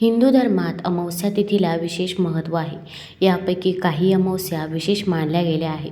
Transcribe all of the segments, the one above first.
हिंदू धर्मात अमावस्या तिथीला विशेष महत्त्व आहे. यापैकी काही अमावस्या विशेष मानल्या गेल्या आहेत.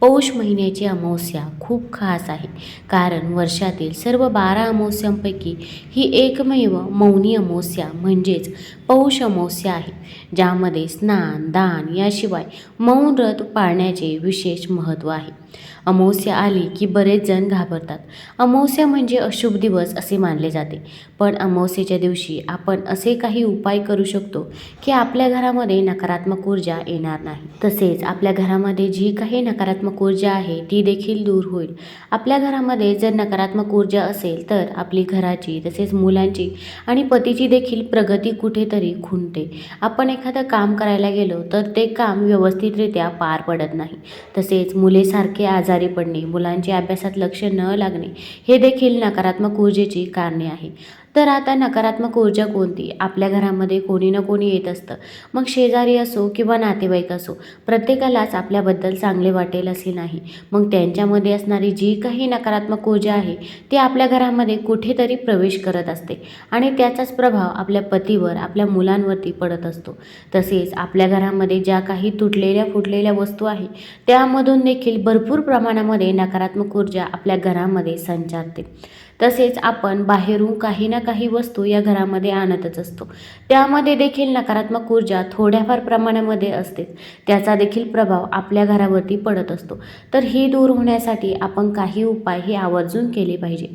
पौष महिन्याची अमावस्या खूप खास आहे. कारण वर्षातील सर्व बारा अमावस्यांपैकी ही एकमेव मौनी अमावस्या म्हणजेच पौष अमावस्या आहे. ज्यामध्ये स्नान दान याशिवाय मौन व्रत पाळण्याचे विशेष महत्त्व आहे. अमावस्या आली की बरेच जण घाबरतात. अमावस्या म्हणजे अशुभ दिवस असे मानले जाते. पण अमावस्येच्या दिवशी आपण असे काही उपाय करू शकतो की आपल्या घरामध्ये नकारात्मक ऊर्जा येणार नाही. तसेच आपल्या घरामध्ये जी काही नकारात्मक ऊर्जा आहे ती देखील दूर होईल. आपल्या घरामध्ये जर नकारात्मक ऊर्जा असेल तर आपली घराची तसेच मुलांची आणि पतीची देखील प्रगती कुठेतरी खुंटते. आपण एखादं काम करायला गेलो तर ते काम व्यवस्थितरित्या पार पडत नाही. तसेच मुलेसारखे आजारी पडणे मुलांचे अभ्यासात लक्ष न लागणे हे देखील नकारात्मक ऊर्जेची कारणे आहे. तर आता नकारात्मक ऊर्जा कोणती? आपल्या घरामध्ये कोणी ना कोणी येत असतं. मग शेजारी असो किंवा नातेवाईक असो प्रत्येकालाच आपल्याबद्दल चांगले वाटेल असे नाही. मग त्यांच्यामध्ये असणारी जी काही नकारात्मक ऊर्जा आहे ती आपल्या घरामध्ये कुठेतरी प्रवेश करत असते आणि त्याचाच प्रभाव आपल्या पतीवर आपल्या मुलांवरती पडत असतो. तसेच आपल्या घरामध्ये ज्या काही तुटलेल्या फुटलेल्या वस्तू आहे त्यामधून देखील भरपूर प्रमाणामध्ये नकारात्मक ऊर्जा आपल्या घरामध्ये संचारते. तसेच आपण बाहेरून काही ना काही वस्तू या घरामध्ये आणतच असतो. त्यामध्ये देखील नकारात्मक ऊर्जा थोड्याफार प्रमाणामध्ये असते. त्याचा देखील प्रभाव आपल्या घरावरती पडत असतो. तर ही दूर होण्यासाठी आपण काही उपाय हे आवर्जून केले पाहिजे.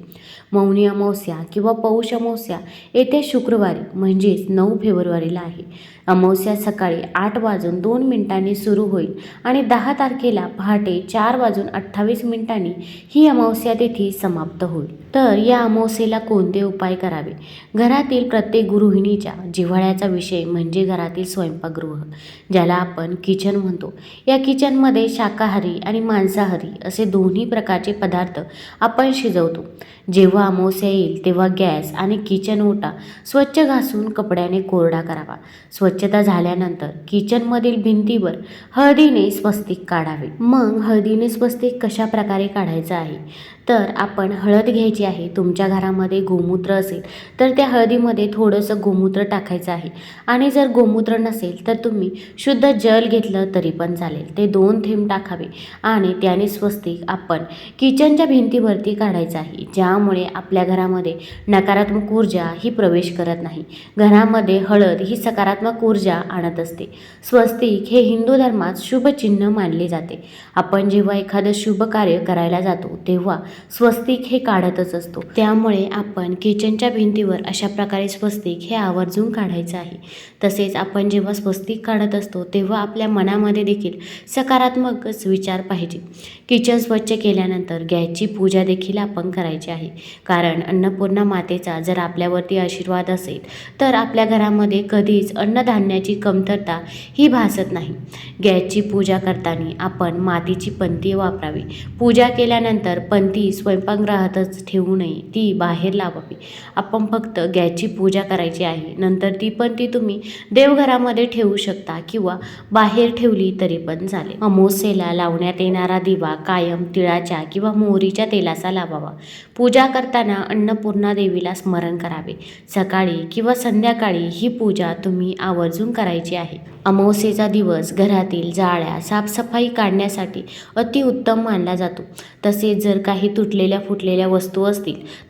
मौनी अमावस्या किंवा पौष अमावस्या येत्या शुक्रवारी म्हणजेच नऊ फेब्रुवारीला आहे. अमावस्या सकाळी आठ वाजून दोन मिनिटांनी सुरू होईल आणि दहा तारखेला पहाटे चार वाजून अठ्ठावीस मिनिटांनी ही अमावस्या तिथी समाप्त होईल. तर तर या अमावस्येला कोणते उपाय करावे? घरातील प्रत्येक गृहिणीच्या जिव्हाळ्याचा विषय म्हणजे घरातील स्वयंपाकगृह ज्याला आपण किचन म्हणतो. या किचनमध्ये शाकाहारी आणि मांसाहारी असे दोन्ही प्रकारचे पदार्थ आपण शिजवतो. जेव्हा अमावस्या येईल तेव्हा गॅस आणि किचन ओटा स्वच्छ घासून कपड्याने कोरडा करावा. स्वच्छता झाल्यानंतर किचनमधील भिंतीवर हळदीने स्वस्तिक काढावे. मग हळदीने स्वस्तिक कशा प्रकारे काढायचं आहे? तर आपण हळद घ्यायची आहे. तुमच्या घरामध्ये गोमूत्र असेल तर त्या हळदीमध्ये थोडंसं गोमूत्र टाकायचं आहे. आणि जर गोमूत्र नसेल तर तुम्ही शुद्ध जल घेतलं तरी पण चालेल. ते दोन थेंब टाकावे आणि त्याने स्वस्तिक आपण किचनच्या भिंतीवरती काढायचं आहे ज्यामुळे आपल्या घरामध्ये नकारात्मक ऊर्जा ही प्रवेश करत नाही. घरामध्ये हळद ही सकारात्मक ऊर्जा आणत असते. स्वस्तिक हे हिंदू धर्मात शुभ चिन्ह मानले जाते. आपण जेव्हा एखादं शुभ कार्य करायला जातो तेव्हा स्वस्तिक हे काढतच असतो. त्यामुळे आपण किचनच्या भिंतीवर अशा प्रकारे स्वस्तिक हे आवर्जून काढायचं आहे. तसेच आपण जेव्हा स्वस्तिक काढत असतो तेव्हा आपल्या मनामध्ये देखील सकारात्मकच विचार पाहिजे. किचन स्वच्छ केल्यानंतर गॅसची पूजा देखील आपण करायची आहे. कारण अन्नपूर्णा मातेचा जर आपल्यावरती आशीर्वाद असेल तर आपल्या घरामध्ये कधीच अन्नधान्याची कमतरता ही भासत नाही. गॅसची पूजा करताना आपण मातीची पंती वापरावी. पूजा केल्यानंतर पंती स्वयंपाकगृहातच ठेवू नये ती बाहेर लावावी. आपण फक्त गॅसची पूजा करायची आहे. नंतर ती पण ती तुम्ही देवघरामध्ये ठेवू शकता किंवा बाहेर ठेवली तरी पण चालेल. अमावस्येला लावण्यात येणारा दिवा कायम तिळाच्या किंवा मोहरीच्या तेलाचा लावावा. पूजा करताना अन्नपूर्णा देवीला स्मरण करावे. सकाळी किंवा संध्याकाळी ही पूजा तुम्ही आवर्जून करायची आहे. अमावस्येचा दिवस घरातील जाळ्या साफसफाई काढण्यासाठी अतिउत्तम मानला जातो. तसेच जर काही तुटलेल्या फुटलेल्या वस्तू असतील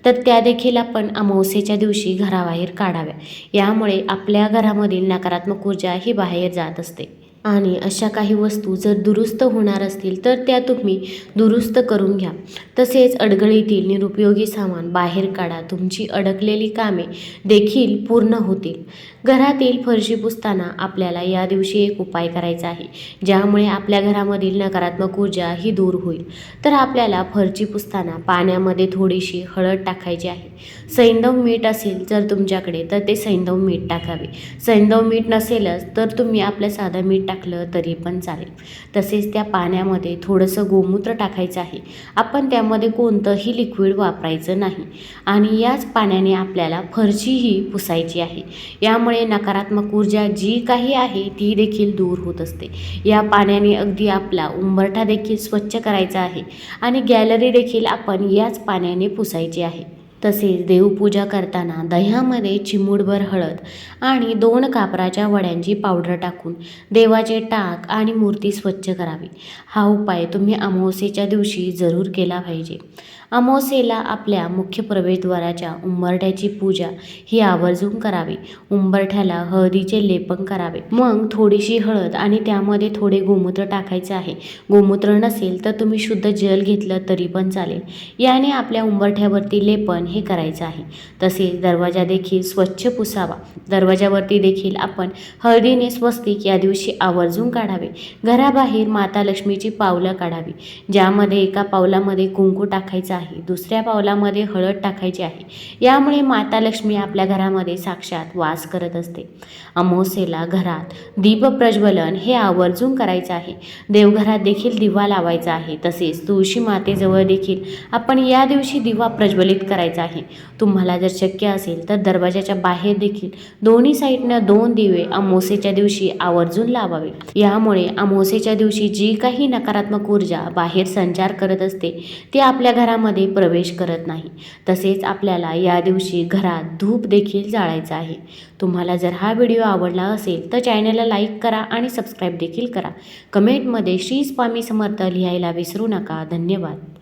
तर त्या देखील आपण अमावस्येच्या दिवशी घराबाहेर काढाव्या. यामुळे आपल्या घरामधील नकारात्मक ऊर्जा ही बाहेर जात असते. आणि अशा काही वस्तू जर दुरुस्त होणार असतील तर त्या तुम्ही दुरुस्त करून घ्या. तसेच अडगळीतील निरुपयोगी सामान बाहेर काढा. तुमची अडकलेली कामे देखील पूर्ण होतील. घरातील फरशी पुसताना आपल्याला या दिवशी एक उपाय करायचा आहे ज्यामुळे आपल्या घरामधील नकारात्मक ऊर्जा ही दूर होईल. तर आपल्याला फरशी पुसताना पाण्यामध्ये थोडीशी हळद टाकायची आहे. सैंधव मीठ असेल जर तुमच्याकडे तर ते सैंधव मीठ टाकावे. सैंधव मीठ नसेलच तर तुम्ही आपलं साधं मीठ टाकलं तरी पण चालेल. तसेच त्या पाण्यामध्ये थोडंसं गोमूत्र टाकायचं आहे. आपण त्यामध्ये कोणतंही लिक्विड वापरायचं नाही. आणि याच पाण्याने आपल्याला फरशीही पुसायची आहे. यामुळे त्यामुळे नकारात्मक ऊर्जा जी काही आहे ती देखील दूर होत असते. या पाण्याने अगदी आपला उंबरठा देखील स्वच्छ करायचा आहे आणि गॅलरी देखील आपण याच पाण्याने पुसायची आहे. तसेच देवपूजा करताना दह्यामध्ये चिमूडभर हळद आणि दोन कापराच्या वड्यांची पावडर टाकून देवाचे टाक आणि मूर्ती स्वच्छ करावी. हा उपाय तुम्ही अमावस्येच्या दिवशी जरूर केला पाहिजे. अमावस्येला आपल्या मुख्य प्रवेशद्वाराच्या उंबरठ्याची पूजा ही आवर्जून करावी. उंबरठ्याला हळदीचे लेपन करावे. मग थोडीशी हळद आणि त्यामध्ये थोडे गोमूत्र टाकायचे आहे. गोमूत्र नसेल तर तुम्ही शुद्ध जल घेतलं तरी पण चालेल. याने आपल्या उंबरठ्यावरती लेपन हे करायचं आहे. तसेच दरवाजा देखील स्वच्छ पुसावा. दरवाजावरती देखील आपण हळदीने स्वस्तिक या दिवशी आवर्जून काढावे. घराबाहेर माता लक्ष्मीची पावलं काढावी. ज्यामध्ये एका पावलामध्ये कुंकू टाकायचं आहे. दुसऱ्या पावलामध्ये हळद टाकायची आहे. यामुळे माता लक्ष्मी आपल्या घरामध्ये साक्षात वास करत असते. अमावस्येला घरात दीप प्रज्वलन हे आवर्जून करायचं आहे. देवघरात देखील दिवा लावायचा आहे. तसेच तुळशी मातेजवळ देखील आपण या दिवशी दिवा प्रज्वलित करायचा आहे. तुम्हाला जर शक्य असेल तर दरवाजाच्या बाहेर देखील दोन्ही साईडनं दोन दिवे अमावस्येच्या दिवशी आवर्जून लावावे. यामुळे अमावस्येच्या दिवशी जी काही नकारात्मक ऊर्जा बाहेर संचार करत असते ती आपल्या घरामध्ये घरामध्ये प्रवेश करत नाही. तसेच आपल्याला या दिवशी घरात धूप देखील जाळायचा आहे. तुम्हाला जर हा व्हिडिओ आवडला असेल तर चॅनलला लाईक करा आणि सबस्क्राईब देखील करा. कमेंटमध्ये श्री स्वामी समर्थ लिहायला विसरू नका. धन्यवाद.